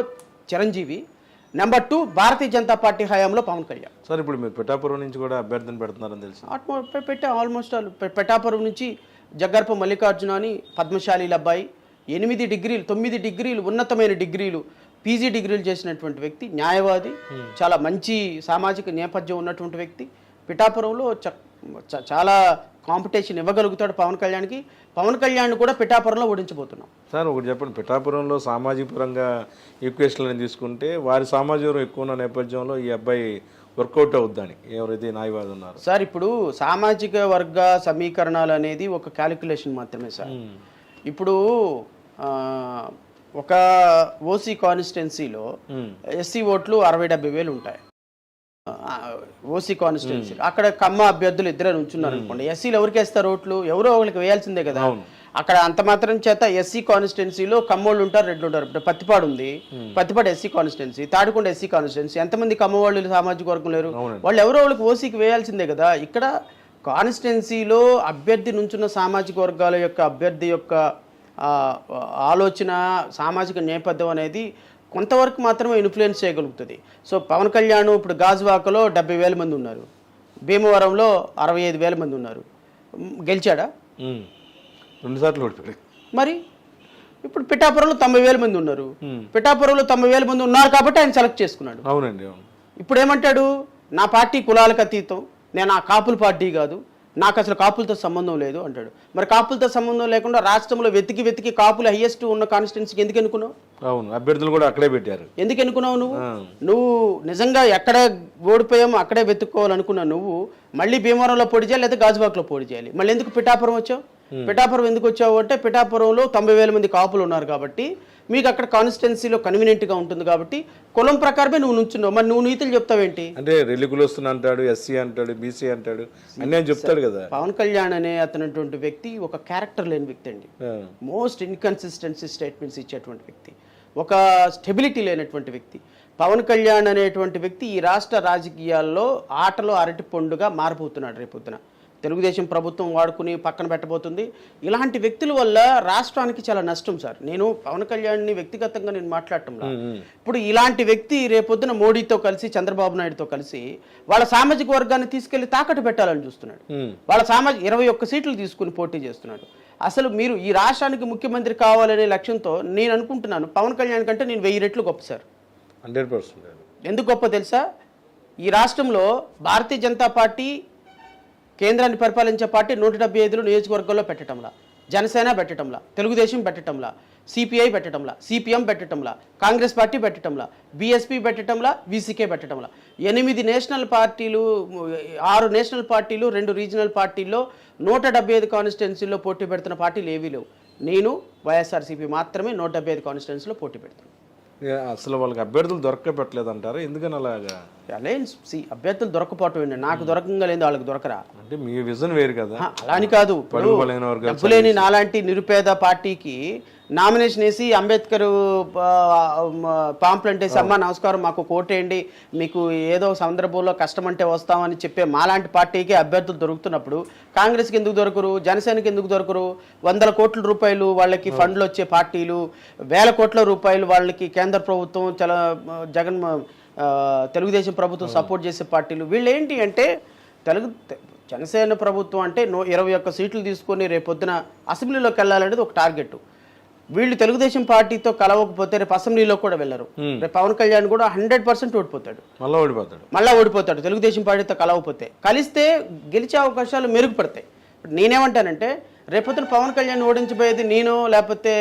Chiranjeevi. Number two Bharatiya Janata party హయాంలో Pawan Kalyan. Sir ఇప్పుడు మీరు పిఠాపురం నుంచి కూడా అభ్యర్థిని పెడుతున్నారని తెలుసు. పెట్టా ఆల్మోస్ట్ ఆల్ పె- పెటాపురం నుంచి జగ్గర్ప మల్లికార్జున అని పద్మశాలీల అబ్బాయి. ఎనిమిది డిగ్రీలు తొమ్మిది డిగ్రీలు ఉన్నతమైన డిగ్రీలు పీజీ డిగ్రీలు చేసినటువంటి వ్యక్తి న్యాయవాది చాలా మంచి సామాజిక నేపథ్యం ఉన్నటువంటి వ్యక్తి. పిఠాపురంలో చాలా కాంపిటీషన్ ఇవ్వగలుగుతాడు పవన్ కళ్యాణ్కి. పవన్ కళ్యాణ్ కూడా పిఠాపురంలో ఓడించబోతున్నాం. సార్ ఒకటి చెప్పండి. పిఠాపురంలో సామాజిక పరంగా ఈక్వేషన్లను తీసుకుంటే వారి సామాజికం ఎక్కువ ఉన్న నేపథ్యంలో ఈ అబ్బాయి వర్కౌట్ అవుద్దని ఎవరైతే న్యాయవాది ఉన్నారు. సార్ ఇప్పుడు సామాజిక వర్గ సమీకరణాలు అనేది ఒక క్యాలిక్యులేషన్ మాత్రమే సార్. ఇప్పుడు ఒక ఓసీ కాన్స్టిట్యున్సీలో ఎస్సీ ఓట్లు అరవై డెబ్బై వేలు ఉంటాయి. ఓసీ కాన్స్టిట్యున్సీ అక్కడ కమ్మ అభ్యర్థులు ఇద్దరే ఉంచున్నారు అనుకోండి. ఎస్సీలు ఎవరికి వేస్తారు ఓట్లు? ఎవరో ఒకరికి వేయాల్సిందే కదా. అక్కడ అంత మాత్రం చేత ఎస్సీ కాన్స్టిట్యున్సీలో కమ్మోళ్ళు ఉంటారు రెడ్లు ఉంటారు. ఇప్పుడు పత్తిపాడు ఉంది. Pattipadu SC constituency Tadikonda SC constituency ఎంతమంది కమ్మవాళ్ళు సామాజిక వర్గం లేరు? వాళ్ళు ఎవరో వాళ్ళకి ఓసీకి వేయాల్సిందే కదా. ఇక్కడ కాన్స్టిట్యున్సీలో అభ్యర్థి నుంచున్న సామాజిక వర్గాల యొక్క అభ్యర్థి యొక్క ఆ, ఆలోచన సామాజిక నేపథ్యం అనేది కొంతవరకు మాత్రమే ఇన్ఫ్లుయెన్స్ చేయగలుగుతుంది. సో పవన్ కళ్యాణ్ ఇప్పుడు గాజువాకలో డెబ్బై వేల మంది ఉన్నారు. భీమవరంలో అరవై ఐదు వేల మంది ఉన్నారు. గెలిచాడా? ఉమ్. రెండు సార్లు ఓడిపోయాడు. మరి? ఇప్పుడు పిఠాపురంలో తొంభై వేల మంది ఉన్నారు. పిఠాపురంలో తొంభై వేల మంది ఉన్నారు కాబట్టి ఆయన సెలెక్ట్ చేసుకున్నాడు. అవునండి అవును. ఇప్పుడు ఏమంటాడు? నా పార్టీ కులాలకు అతీతం. నేను ఆ కాపుల పార్టీ కాదు. నాకు అసలు కాపులతో సంబంధం లేదు అంటాడు. మరి కాపులతో సంబంధం లేకుండా రాష్ట్రంలో వెతికి వెతికి కాపులు హైయెస్ట్ ఉన్న కాన్స్టిట్యున్సీకి ఎందుకు ఎన్నుకున్నావు? అవును అభ్యర్థులు కూడా అక్కడే పెట్టారు. ఎందుకు ఎన్నుకున్నావు నువ్వు? నువ్వు నిజంగా ఎక్కడ ఓడిపోయామో అక్కడే వెతుక్కోవాలనుకున్నా నువ్వు మళ్ళీ భీమవరంలో పొడి చేయాలి లేదా గాజువాకలో పొడి చేయాలి? మళ్ళీ ఎందుకు పిఠాపురం వచ్చావు? పిఠాపురం ఎందుకు వచ్చావు అంటే పిఠాపురంలో తొంభై వేల మంది కాపులు ఉన్నారు కాబట్టి మీకు అక్కడ కాన్స్టిట్యున్సీలో కన్వీనియంట్గా ఉంటుంది కాబట్టి కులం ప్రకారమే నువ్వు నుంచున్నావు. మరి నువ్వు నీతులు చెప్తావేంటి అంటే రెల్లికులు వస్తున్నా అంటాడు ఎస్సీ అంటాడు బీసీ అంటాడు అన్నీ చెప్తాడు కదా. పవన్ కళ్యాణ్ అనే అతనటువంటి వ్యక్తి ఒక క్యారెక్టర్ లేని వ్యక్తి అండి. మోస్ట్ ఇన్కన్సిస్టెన్సీ స్టేట్మెంట్స్ ఇచ్చేటువంటి వ్యక్తి. ఒక స్టెబిలిటీ లేనటువంటి వ్యక్తి. పవన్ కళ్యాణ్ అనేటువంటి వ్యక్తి ఈ రాష్ట్ర రాజకీయాల్లో ఆటలో అరటి పండుగ మారిపోతున్నాడు రేపొద్దున. తెలుగుదేశం ప్రభుత్వం వాడుకుని పక్కన పెట్టబోతుంది. ఇలాంటి వ్యక్తుల వల్ల రాష్ట్రానికి చాలా నష్టం సార్. నేను పవన్ కళ్యాణ్ని వ్యక్తిగతంగా నేను మాట్లాడటంలా. ఇప్పుడు ఇలాంటి వ్యక్తి రేపొద్దున మోడీతో కలిసి చంద్రబాబు నాయుడుతో కలిసి వాళ్ళ సామాజిక వర్గాన్ని తీసుకెళ్ళి తాకట్టు పెట్టాలని చూస్తున్నాడు. వాళ్ళ సామాజిక ఇరవై ఒక్క సీట్లు తీసుకుని పోటీ చేస్తున్నాడు. అసలు మీరు ఈ రాష్ట్రానికి ముఖ్యమంత్రి కావాలనే లక్ష్యంతో నేను అనుకుంటున్నాను పవన్ కళ్యాణ్ కంటే నేను వెయ్యి రెట్లు గొప్ప సార్. Hundred percent. ఎందుకు గొప్ప తెలుసా? ఈ రాష్ట్రంలో భారతీయ జనతా పార్టీ కేంద్రాన్ని పరిపాలించే పార్టీ నూట డెబ్బై ఐదులో నియోజకవర్గంలో పెట్టడంలా జనసేన పెట్టడంలా తెలుగుదేశం పెట్టడంలా సిపిఐ పెట్టడంలా సిపిఎం పెట్టడంలా కాంగ్రెస్ పార్టీ పెట్టడంలా బీఎస్పీ పెట్టడంలా వీసీకే పెట్టడంలా ఎనిమిది నేషనల్ పార్టీలు ఆరు నేషనల్ పార్టీలు రెండు రీజనల్ పార్టీల్లో నూట డెబ్బై ఐదు కాన్స్టిట్యున్సీల్లో పోటీ పెడుతున్న పార్టీలు ఏవీ లేవు. నేను వైఎస్ఆర్సీపీ మాత్రమే నూట డెబ్బై ఐదు కాన్స్టిట్యున్సీలో పోటీ పెడుతున్నాను. అసలు వాళ్ళకి అభ్యర్థులు దొరక్క పెట్టలేదు అంటారా ఎందుకని అలాగా? అలయన్స్ సి అభ్యర్థులు దొరకపోవటం ఏంటి నాకు దొరకంగా లేదు వాళ్ళకి దొరకరా. అంటే మీ విజన్ వేరు కదా. అలా అని కాదు. డబ్బు లేని నాలాంటి నిరుపేద పార్టీకి నామినేషన్ వేసి అంబేద్కర్ పాంప్లెంట్ వేసి అమ్మ నమస్కారం మాకు కోటేయండి మీకు ఏదో సందర్భంలో కష్టం అంటే వస్తామని చెప్పే మాలాంటి పార్టీకి అభ్యర్థులు దొరుకుతున్నప్పుడు కాంగ్రెస్కి ఎందుకు దొరకరు? జనసేనకి ఎందుకు దొరకరు? వందల కోట్ల రూపాయలు వాళ్ళకి ఫండ్లు వచ్చే పార్టీలు వేల కోట్ల రూపాయలు వాళ్ళకి కేంద్ర ప్రభుత్వం చల జగన్ తెలుగుదేశం ప్రభుత్వం సపోర్ట్ చేసే పార్టీలు. వీళ్ళు ఏంటి అంటే తెలుగు జనసేన ప్రభుత్వం అంటే నో ఇరవై ఒక్క సీట్లు తీసుకొని రేపొద్దున అసెంబ్లీలోకి వెళ్ళాలనేది ఒక టార్గెట్ వీళ్ళు తెలుగుదేశం పార్టీతో కలవకపోతే రేపు అసెంబ్లీలో కూడా వెళ్ళరు. రేపు పవన్ కళ్యాణ్ కూడా హండ్రెడ్ పర్సెంట్ ఓడిపోతాడు. మళ్ళీ ఓడిపోతాడు. మళ్ళా ఓడిపోతాడు తెలుగుదేశం పార్టీతో కలవకపోతే. కలిస్తే గెలిచే అవకాశాలు మెరుగుపడతాయి. నేనేమంటానంటే రేపొద్దున పవన్ కళ్యాణ్ ఓడించబోయేది నేను లేకపోతే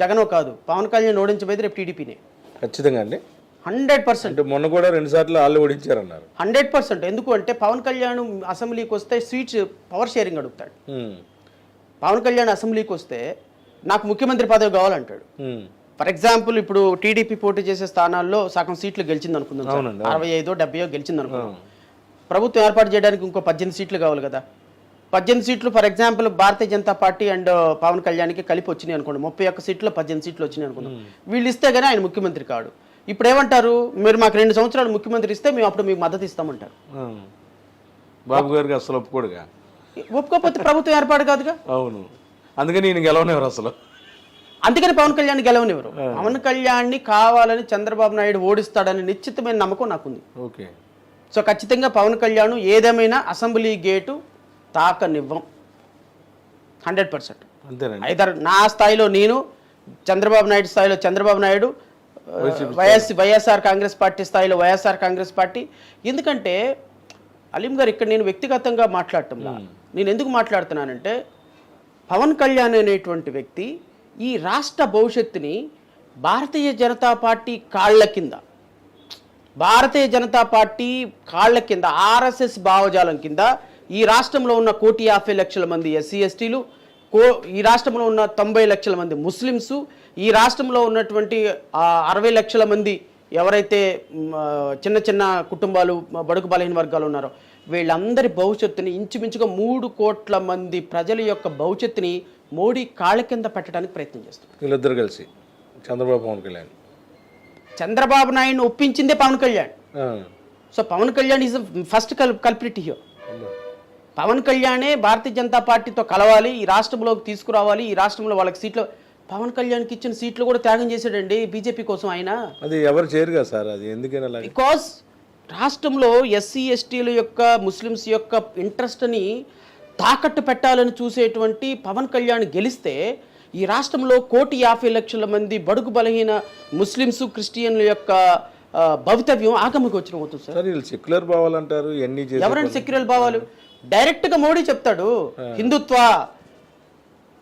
జగనో కాదు. పవన్ కళ్యాణ్ ఓడించబోయేది రేపు టీడీపీనే. ఖచ్చితంగా అండి. Hundred percent. మొన్న కూడా రెండు సార్లు వాళ్ళు ఓడించారన్నారు. Hundred percent. ఎందుకు అంటే పవన్ కళ్యాణ్ అసెంబ్లీకి వస్తే సీట్స్ పవర్ షేరింగ్ అడుగుతాడు. పవన్ కళ్యాణ్ అసెంబ్లీకి వస్తే నాకు ముఖ్యమంత్రి పదవి కావాలంటాడు. ఫర్ ఎగ్జాంపుల్ ఇప్పుడు టీడీపీ పోటీ చేసే స్థానాల్లో సగం సీట్లు గెలిచింది అనుకుందాం అరవై ఐదో డెబ్బయో గెలిచింది అనుకుందాం ప్రభుత్వం ఏర్పాటు చేయడానికి ఇంకో పద్దెనిమిది సీట్లు కావాలి కదా. పద్దెనిమిది సీట్లు for example Bharatiya Janata party and Pawan కళ్యాణ్కి కలిపి వచ్చినాయి అనుకోండి. ముప్పై ఒక్క సీట్లు పద్దెనిమిది సీట్లు వచ్చినాయి అనుకుందాం. వీళ్ళు ఇస్తే గానీ ఆయన ముఖ్యమంత్రి కాడు. ఇప్పుడు ఏమంటారు? మీరు మాకు రెండు సంవత్సరాలు ముఖ్యమంత్రి ఇస్తే మేము అప్పుడు మీకు మద్దతు ఇస్తామంటారు. బాబు గారికి అసలు ఒప్పుకోడుగా? ఒప్పుకోకపోతే ప్రభుత్వం ఏర్పాటు కాదుగా? అవును. అందుకని ఈయన గెలవనివ్వరు అసలు. అందుకని పవన్ కళ్యాణ్ గెలవనివ్వరు. పవన్ కళ్యాణ్ని కావాలని చంద్రబాబు నాయుడు ఓడిస్తాడని నిశ్చితమైన నమ్మకం నాకుంది. ఓకే. సో ఖచ్చితంగా పవన్ కళ్యాణ్ ఏదేమైనా assembly gate తాకనివ్వం. Hundred percent. Either నా స్థాయిలో నేను చంద్రబాబు నాయుడు స్థాయిలో Chandrababu Naidu YS YSR Congress party స్థాయిలో వైఎస్ఆర్ కాంగ్రెస్ పార్టీ. ఎందుకంటే అలీం గారు ఇక్కడ నేను వ్యక్తిగతంగా మాట్లాడటంలా. నేను ఎందుకు మాట్లాడుతున్నానంటే పవన్ కళ్యాణ్ అనేటువంటి వ్యక్తి ఈ రాష్ట్ర భవిష్యత్తుని భారతీయ జనతా పార్టీ కాళ్ళ కింద భారతీయ జనతా పార్టీ కాళ్ళ కింద ఆర్ఎస్ఎస్ భావజాలం కింద ఈ రాష్ట్రంలో ఉన్న కోటి యాభై లక్షల మంది ఎస్సీ ఎస్టీలు కో ఈ రాష్ట్రంలో ఉన్న తొంభై లక్షల మంది ముస్లిమ్స్ ఈ రాష్ట్రంలో ఉన్నటువంటి అరవై లక్షల మంది ఎవరైతే చిన్న చిన్న కుటుంబాలు మ, బడుగు బలహీన వర్గాలు ఉన్నారో వీళ్ళందరి భవిష్యత్తుని ఇంచుమించుగా మూడు కోట్ల మంది ప్రజల యొక్క భవిష్యత్తుని మోడీ కాళ్ళ కింద పెట్టడానికి ప్రయత్నం చేస్తున్నారు వీళ్ళిద్దరు కలిసి చంద్రబాబు పవన్ కళ్యాణ్ చంద్రబాబు నాయుడుని ఒప్పించిందే Pawan Kalyan. So Pawan Kalyan is first cul culprit here అబ్బా. పవన్ కళ్యాణే భారతీయ జనతా పార్టీతో కలవాలి ఈ రాష్ట్రంలోకి తీసుకురావాలి ఈ రాష్ట్రంలో వాళ్ళకి సీట్లు పవన్ కళ్యాణ్కి ఇచ్చిన సీట్లు కూడా త్యాగం చేశాడండి బీజేపీ కోసం ఆయన. అది ఎవరు చేయరు కదా సార్ అది? ఎందుకని బికాస్ రాష్ట్రంలో ఎస్సీ ఎస్టీల యొక్క ముస్లిమ్స్ యొక్క ఇంట్రెస్ట్ని తాకట్టు పెట్టాలని చూసేటువంటి పవన్ కళ్యాణ్ గెలిస్తే ఈ రాష్ట్రంలో కోటి యాభై లక్షల మంది బడుగు బలహీన ముస్లిమ్స్ క్రిస్టియన్ల యొక్క భవితవ్యం ఆగమగోచరం అవుతుంది సార్. సెక్యులర్ భావాలంటారు ఎన్ని చేసి ఎవరంటే సెక్యులర్ భావాలు? డైరెక్ట్గా మోడీ చెప్తాడు హిందుత్వ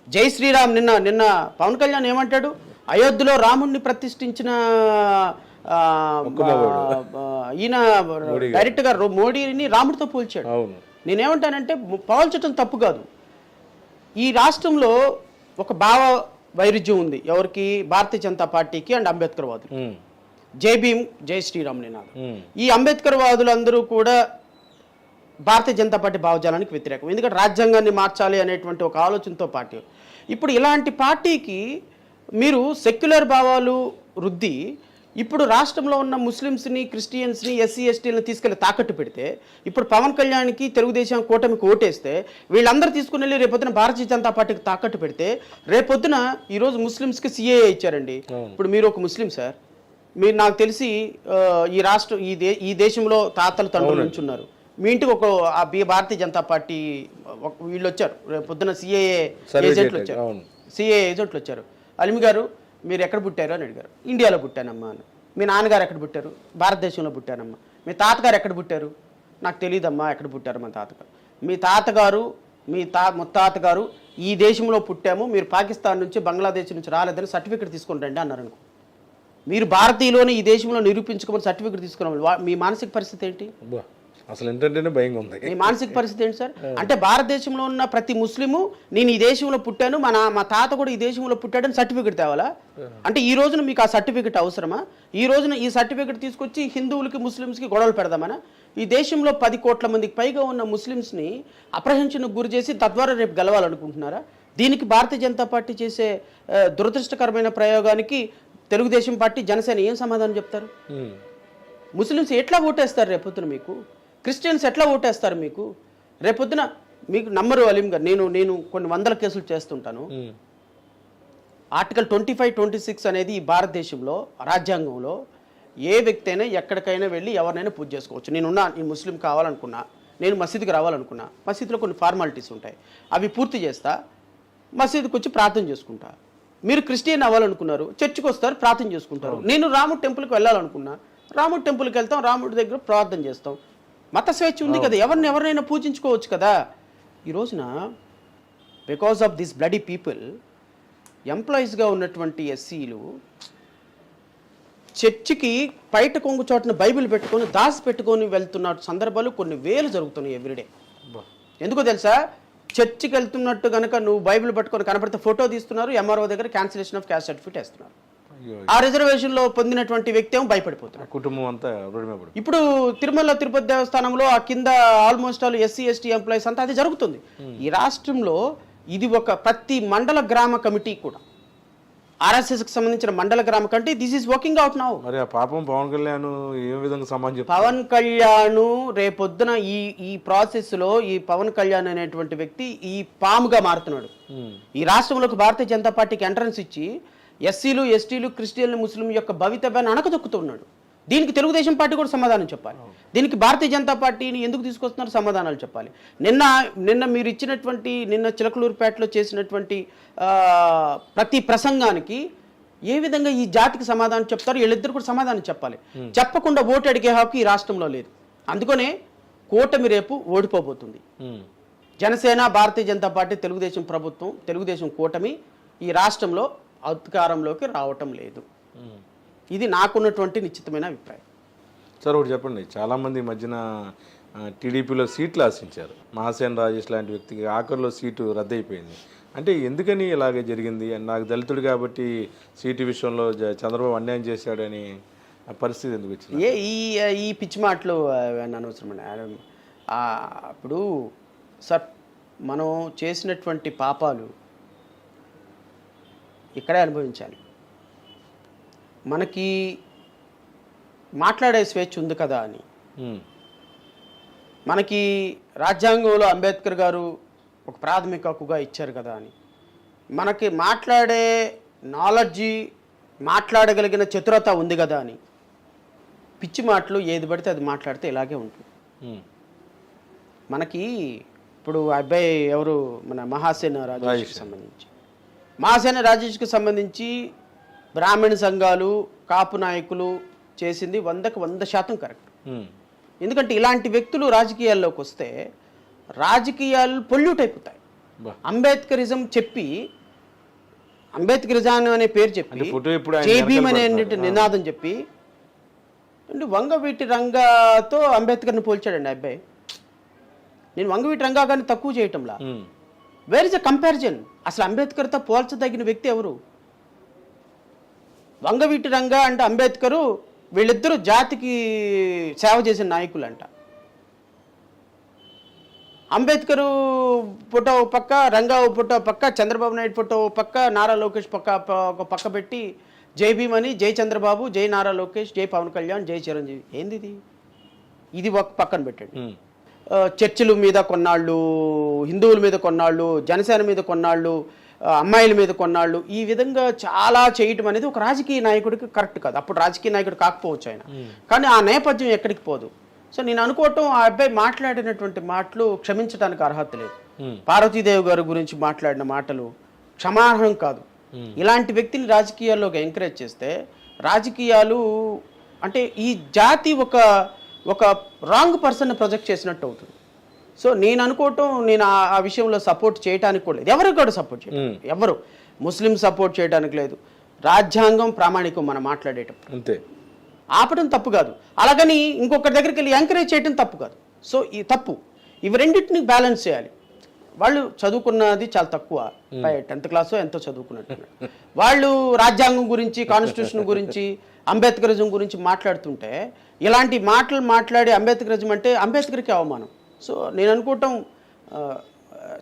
జై శ్రీరామ్ నిన్న నిన్న పవన్ కళ్యాణ్ ఏమంటాడు? అయోధ్యలో రాముణ్ణి ప్రతిష్ఠించిన ఈయన డైరెక్ట్గా రో- మోడీని రాముడితో పోల్చాడు. నేనేమంటానంటే పోల్చటం తప్పు కాదు. ఈ రాష్ట్రంలో ఒక భావ వైరుధ్యం ఉంది. ఎవరికి? భారతీయ జనతా పార్టీకి అండ్ అంబేద్కర్ వాదులు. జై భీమ్ జై శ్రీరామ్ నినాదం. ఈ అంబేద్కర్ వాదులందరూ కూడా భారతీయ జనతా పార్టీ భావజాలానికి వ్యతిరేకం. ఎందుకంటే రాజ్యాంగాన్ని మార్చాలి అనేటువంటి ఒక ఆలోచనతో పార్టీ ఇప్పుడు ఇలాంటి పార్టీకి మీరు సెక్యులర్ భావాలు రుద్ది ఇప్పుడు రాష్ట్రంలో ఉన్న ముస్లిమ్స్ని క్రిస్టియన్స్ని ఎస్సీ ఎస్టీలను తీసుకెళ్ళి తాకట్టు పెడితే ఇప్పుడు పవన్ కళ్యాణ్కి తెలుగుదేశం కూటమికి ఓటేస్తే వీళ్ళందరూ తీసుకుని వెళ్ళి రేపొద్దున భారతీయ జనతా పార్టీకి తాకట్టు పెడితే రేపొద్దున ఈరోజు ముస్లిమ్స్కి సిఏఏ ఇచ్చారండి. ఇప్పుడు మీరు ఒక ముస్లిం సార్. మీరు నాకు తెలిసి ఈ రాష్ట్రం ఈ దే ఈ దేశంలో తాతలు తండ్రుల నుంచి ఉన్నారు మీ ఇంటికి ఒక భారతీయ జనతా పార్టీ ఒక- వీళ్ళు వచ్చారు. రేపు పొద్దున సిఏఏ ఏజెంట్లు వచ్చారు. సిఏ ఏజెంట్లు వచ్చారు. అలిమి గారు మీరు ఎక్కడ పుట్టారు అని అడిగారు. ఇండియాలో పుట్టానమ్మా అని. మీ నాన్నగారు ఎక్కడ పుట్టారు? భారతదేశంలో పుట్టానమ్మా. మీ తాతగారు ఎక్కడ పుట్టారు? నాకు తెలియదమ్మా ఎక్కడ పుట్టారు మా తాతగారు. మీ తాతగారు మీ తా ముత్తాతగారు ఈ దేశంలో పుట్టాము మీరు పాకిస్తాన్ నుంచి బంగ్లాదేశ్ నుంచి రాలేదని సర్టిఫికేట్ తీసుకుని రండి అన్నారు అనుకో. మీరు భారతీయులోని ఈ దేశంలో నిరూపించుకోమని సర్టిఫికేట్ తీసుకున్నాం. వా- మీ మానసిక పరిస్థితి ఏంటి. అసలు ఏంటంటేనే భయంగా ఉంది. మీ మానసిక పరిస్థితి ఏంటి సార్? అంటే భారతదేశంలో ఉన్న ప్రతి ముస్లిము నేను ఈ దేశంలో పుట్టాను మా నా మా తాత కూడా ఈ దేశంలో పుట్టాడని సర్టిఫికెట్ తేవాలా? అంటే ఈ రోజున మీకు ఆ సర్టిఫికెట్ అవసరమా? ఈ రోజున ఈ సర్టిఫికెట్ తీసుకొచ్చి హిందువులకి ముస్లిమ్స్కి గొడవలు పెడదామనా? ఈ దేశంలో పది కోట్ల మందికి పైగా ఉన్న ముస్లిమ్స్ని అప్రహెన్షన్కు గురి చేసి తద్వారా రేపు గెలవాలనుకుంటున్నారా? దీనికి భారతీయ జనతా పార్టీ చేసే దురదృష్టకరమైన ప్రయోగానికి తెలుగుదేశం పార్టీ జనసేన ఏం సమాధానం చెప్తారు. ముస్లిమ్స్ ఎట్లా ఓటేస్తారు రేపొద్దున మీకు? క్రిస్టియన్స్ ఎట్లా ఓటేస్తారు మీకు? రేపొద్దున మీకు నమ్మరు అలీం గారు నేను నేను కొన్ని వందల కేసులు చేస్తుంటాను. Article twenty five twenty six అనేది ఈ భారతదేశంలో రాజ్యాంగంలో ఏ వ్యక్తి అయినా ఎక్కడికైనా వెళ్ళి ఎవరినైనా పూజ చేసుకోవచ్చు. నేనున్నా నేను ముస్లిం కావాలనుకున్నా నేను మసీదుకి రావాలనుకున్నా మసీదులో కొన్ని ఫార్మాలిటీస్ ఉంటాయి. అవి పూర్తి చేస్తా మసీదుకి వచ్చి ప్రార్థన చేసుకుంటా. మీరు క్రిస్టియన్ అవ్వాలనుకున్నారు చర్చికి వస్తారు ప్రార్థన చేసుకుంటారు. నేను రాముడు టెంపుల్కి వెళ్ళాలనుకున్నా రాముడు టెంపుల్కి వెళ్తాం రాముడి దగ్గర ప్రార్థన చేస్తాం. మత స్వేచ్ఛ ఉంది కదా ఎవరిని ఎవరినైనా పూజించుకోవచ్చు కదా. ఈ రోజున because of this bloody people ఎంప్లాయీస్గా ఉన్నటువంటి ఎస్సీలు చర్చికి బయట కొంగు చోటన బైబిల్ పెట్టుకొని దాసి పెట్టుకొని వెళ్తున్న సందర్భాలు కొన్ని వేలు జరుగుతున్నాయి ఎవ్రీడే. ఎందుకో తెలుసా? చర్చికి వెళ్తున్నట్టు కనుక నువ్వు బైబిల్ పట్టుకొని కనపడితే ఫోటో తీస్తున్నారు ఎంఆర్ఓ దగ్గర క్యాన్సిలేషన్ ఆఫ్ క్యాస్ట్ సర్టిఫికేట్ వేస్తున్నారు. ఆ రిజర్వేషన్లో పొందినటువంటి వ్యక్తి ఏమో భయపడిపోతున్నారు ఆ కుటుంబం అంతా ఇప్పుడు తిరుమల తిరుపతి దేవస్థానంలో ఆ కింద almost all SC ST employees అంతా అది జరుగుతుంది. ఈ రాష్ట్రంలో ఇది ఒక ప్రతి మండల గ్రామ కమిటీ కూడా. ఆర్ఎస్ఎస్కి సంబంధించిన మండల గ్రామ committee this is working out now మరి ఆ పాపం పవన్ కళ్యాణ్ ఏ విధంగా సమాజం పవన్ కళ్యాణ్ రేపొద్దున ఈ ఈ ప్రాసెస్లో ఈ పవన్ కళ్యాణ్ అనేటువంటి వ్యక్తి ఈ పాముగా మారుతున్నాడు. ఉమ్, ఈ రాష్ట్రంలోకి భారతీయ జనతా పార్టీకి ఎంట్రన్స్ ఇచ్చి ఎస్సీలు ఎస్టీలు క్రిస్టియన్లు ముస్లిం యొక్క భవితవ్యాన్ని అణకదొక్కుతున్నాడు. దీనికి తెలుగుదేశం పార్టీ కూడా సమాధానం చెప్పాలి. దీనికి భారతీయ జనతా పార్టీని ఎందుకు తీసుకొస్తున్నారు సమాధానాలు చెప్పాలి. నిన్న నిన్న మీరు ఇచ్చినటువంటి నిన్న చిలకలూరుపేటలో చేసినటువంటి ప్రతి ప్రసంగానికి ఏ విధంగా ఈ జాతికి సమాధానం చెప్తారు వీళ్ళిద్దరు కూడా సమాధానం చెప్పాలి. చెప్పకుండా ఓటు అడిగే హక్కు ఈ రాష్ట్రంలో లేదు. అందుకనే కూటమి రేపు ఓడిపోబోతుంది. జనసేన భారతీయ జనతా పార్టీ తెలుగుదేశం ప్రభుత్వం తెలుగుదేశం కూటమి ఈ రాష్ట్రంలో అధికారంలోకి రావటం లేదు. ఇది నాకున్నటువంటి నిశ్చితమైన అభిప్రాయం. సార్ ఒకటి చెప్పండి. చాలామంది మధ్యన టీడీపీలో సీట్లు ఆశించారు. మహాసేన్ రాజేష్ లాంటి వ్యక్తికి ఆఖరిలో సీటు రద్దయిపోయింది. అంటే ఎందుకని ఇలాగే జరిగింది? అని నాకు దళితుడు కాబట్టి సీటు విషయంలో చంద్రబాబు అన్యాయం చేశాడని పరిస్థితి ఎందుకు వచ్చింది? ఏ ఈ ఈ పిచ్చి మాటలు ఆ, ఇప్పుడు సార్ మనం చేసినటువంటి పాపాలు ఇక్కడే అనుభవించాలి. మనకి మాట్లాడే స్వేచ్ఛ ఉంది కదా అని. మనకి రాజ్యాంగంలో అంబేద్కర్ గారు ఒక ప్రాథమిక హక్కుగా ఇచ్చారు కదా అని. మనకి మాట్లాడే నాలెడ్జి మాట్లాడగలిగిన చతురత ఉంది కదా అని. పిచ్చి మాటలు ఏది పడితే అది మాట్లాడితే ఇలాగే ఉంటుంది. మనకి ఇప్పుడు అబ్బాయి ఎవరు? మన మహాసేన రాజేష్కి సంబంధించి. మహాసేన రాజేష్కి సంబంధించి బ్రాహ్మణ సంఘాలు కాపు నాయకులు చేసింది వందకు వంద శాతం కరెక్ట్. ఎందుకంటే ఇలాంటి వ్యక్తులు రాజకీయాల్లోకి వస్తే రాజకీయాలు పొల్యూట్ అయిపోతాయి. అంబేద్కరిజం చెప్పి అంబేద్కరిజం అనే పేరు చెప్పి అంటే ఫోటో ఇప్పుడు ఆయన జై వెనకాల భీమ్ అనే. నినాదం చెప్పి వంగవీటి రంగాతో అంబేద్కర్ని పోల్చాడండి అబ్బాయి. నేను వంగవీటి రంగా గారిని తక్కువ చేయటంలా. వేర్ ఇస్ అ కంపారిజన్ అసలు అంబేద్కర్తో పోల్చదగిన వ్యక్తి ఎవరు? వంగవీటి రంగ అంటే అంబేద్కరు వీళ్ళిద్దరూ జాతికి సేవ చేసిన నాయకులు అంట అంబేద్కరు ఫోటో ఓ పక్క రంగా ఓ ఫోటో పక్క చంద్రబాబు నాయుడు ఫోటో ఓ పక్క నారా లోకేష్ పక్క ఒక పక్క పెట్టి జై భీమ్ అని జై చంద్రబాబు జై నారా లోకేష్ జై పవన్ కళ్యాణ్ జై చిరంజీవి. ఏంది ఇది ఇది ఒక పక్కన పెట్టండి. చర్చిల మీద కొన్నాళ్ళు హిందువుల మీద కొన్నాళ్ళు జనసేన మీద కొన్నాళ్ళు అమ్మాయిల మీద కొన్నాళ్ళు ఈ విధంగా చాలా చేయటం అనేది ఒక రాజకీయ నాయకుడికి కరెక్ట్ కాదు. అప్పుడు రాజకీయ నాయకుడు కాకపోవచ్చు ఆయన. కానీ ఆ నేపథ్యం ఎక్కడికి పోదు. సో నేను అనుకోవటం ఆ అబ్బాయి మాట్లాడినటువంటి మాటలు క్షమించడానికి అర్హత లేదు. పార్వతీదేవి గారి గురించి మాట్లాడిన మాటలు క్షమార్హం కాదు. ఇలాంటి వ్యక్తిని రాజకీయాల్లోకి ఎంకరేజ్ చేస్తే రాజకీయాలు అంటే ఈ జాతి ఒక ఒక రాంగ్ పర్సన్ ప్రొజెక్ట్ చేసినట్టు అవుతుంది. సో నేను అనుకోవటం నేను ఆ- విషయంలో సపోర్ట్ చేయడానికి కూడా లేదు. ఎవరికి కూడా సపోర్ట్ చేయడం ఎవరు? ముస్లిం సపోర్ట్ చేయడానికి లేదు. రాజ్యాంగం ప్రామాణికం మనం మాట్లాడేటప్పుడు. అంతే. ఆపడం తప్పు కాదు. అలాగని ఇంకొకరి దగ్గరికి వెళ్ళి ఎంకరేజ్ చేయడం తప్పు కాదు. సో ఈ తప్పు. ఇవి రెండింటిని బ్యాలెన్స్ చేయాలి. వాళ్ళు చదువుకున్నది చాలా తక్కువ. టెన్త్ క్లాస్ ఎంతో చదువుకున్నట్టు. వాళ్ళు రాజ్యాంగం గురించి కాన్స్టిట్యూషన్ గురించి అంబేద్కరిజం గురించి మాట్లాడుతుంటే ఇలాంటి మాటలు మాట్లాడి అంబేద్కరిజం అంటే అంబేద్కర్కి అవమానం. సో నేను అనుకోవటం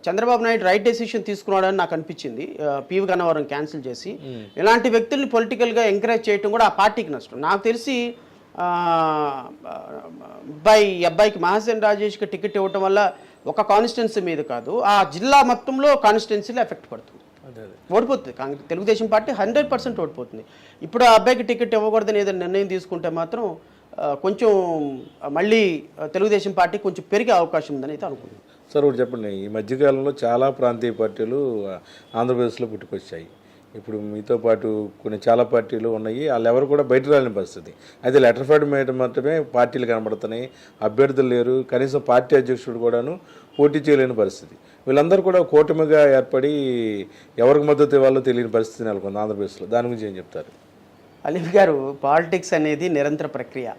చంద్రబాబు నాయుడు రైట్ డెసిషన్ తీసుకున్నాడని నాకు అనిపించింది. పివి గన్నవరం క్యాన్సిల్ చేసి. ఇలాంటి వ్యక్తుల్ని పొలిటికల్గా ఎంకరేజ్ చేయడం కూడా ఆ పార్టీకి నష్టం. నాకు తెలిసి అబ్బాయి అబ్బాయికి మహాసేన్ రాజేష్కి టికెట్ ఇవ్వటం వల్ల ఒక కాన్స్టిట్యున్సీ మీద కాదు ఆ జిల్లా మొత్తంలో కాన్స్టిట్యున్సీలో ఎఫెక్ట్ పడుతుంది. అదే అదే. ఓడిపోతుంది. Congress Telugu Desam party hundred percent ఓడిపోతుంది. ఇప్పుడు ఆ అబ్బాయికి టికెట్ ఇవ్వకూడదని ఏదైనా నిర్ణయం తీసుకుంటే మాత్రం కొంచెం మళ్ళీ తెలుగుదేశం పార్టీ కొంచెం పెరిగే అవకాశం ఉందని అయితే అనుకుంటున్నాను. సార్ ఒకటి చెప్పండి. ఈ మధ్యకాలంలో చాలా ప్రాంతీయ పార్టీలు ఆంధ్రప్రదేశ్లో పుట్టుకొచ్చాయి. ఇప్పుడు మీతో పాటు కొన్ని చాలా పార్టీలు ఉన్నాయి. వాళ్ళు ఎవరు కూడా బయట రాలేని పరిస్థితి. అయితే లెటర్ ఫైడ్ మీద మాత్రమే పార్టీలు కనబడుతున్నాయి. అభ్యర్థులు లేరు. కనీసం పార్టీ అధ్యక్షుడు కూడాను పోటీ చేయలేని పరిస్థితి. వీళ్ళందరూ కూడా కూటమిగా ఏర్పడి ఎవరికి మద్దతు ఇవ్వాలో తెలియని పరిస్థితి నెలకొంది ఆంధ్రప్రదేశ్లో. దాని గురించి ఏం చెప్తారు? అలీఫ్ గారు పాలిటిక్స్ అనేది నిరంతర ప్రక్రియ.